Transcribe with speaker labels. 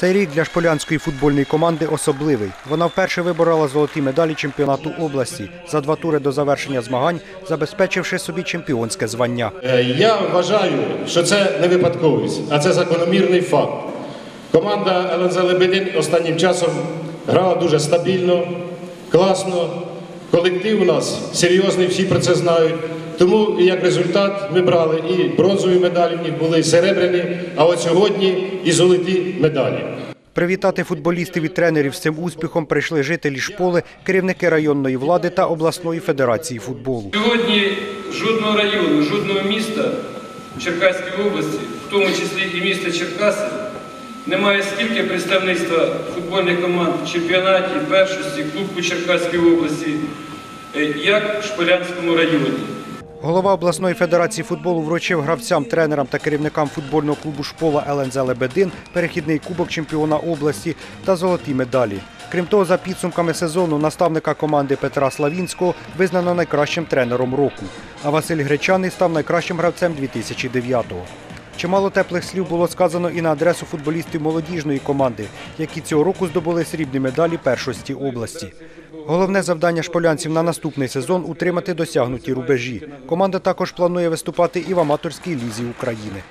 Speaker 1: Цей рік для шполянської футбольної команди особливий. Вона вперше виборола золоті медалі чемпіонату області за два тури до завершення змагань, забезпечивши собі чемпіонське звання.
Speaker 2: Е, Я вважаю, що це не випадковість, а це закономірний факт. Команда ЛНЗ Лебедин останнім часом грала дуже стабільно, класно. Колектив у нас серйозний, всі про це знають. Тому як результат ми брали і бронзові медалі, в них були і серебряні, а от сьогодні і золоті медалі.
Speaker 1: Привітати футболістів і тренерів з цим успіхом прийшли жителі шполи, керівники районної влади та обласної федерації футболу.
Speaker 3: Сьогодні жодного району, жодного міста в Черкаській області, в тому числі і міста Черкаси, немає стільки представництва футбольних команд в чемпіонаті, першості, Кубку Черкаської області, е, як в Шполянському районі.
Speaker 1: Голова обласної федерації футболу вручив гравцям, тренерам та керівникам футбольного клубу Шпола ЛНЗ Лебедин перехідний кубок чемпіона області та золоті медалі. Крім того, за підсумками сезону наставника команди Петра Славінського визнано найкращим тренером року. А Василь Гречаний став найкращим гравцем 2009-го. Чимало теплих слів було сказано і на адресу футболістів молодіжної команди, які цього року здобули срібні медалі першості області. Головне завдання шполянців на наступний сезон утримати досягнуті рубежі. Команда також планує виступати і в аматорській лізі України.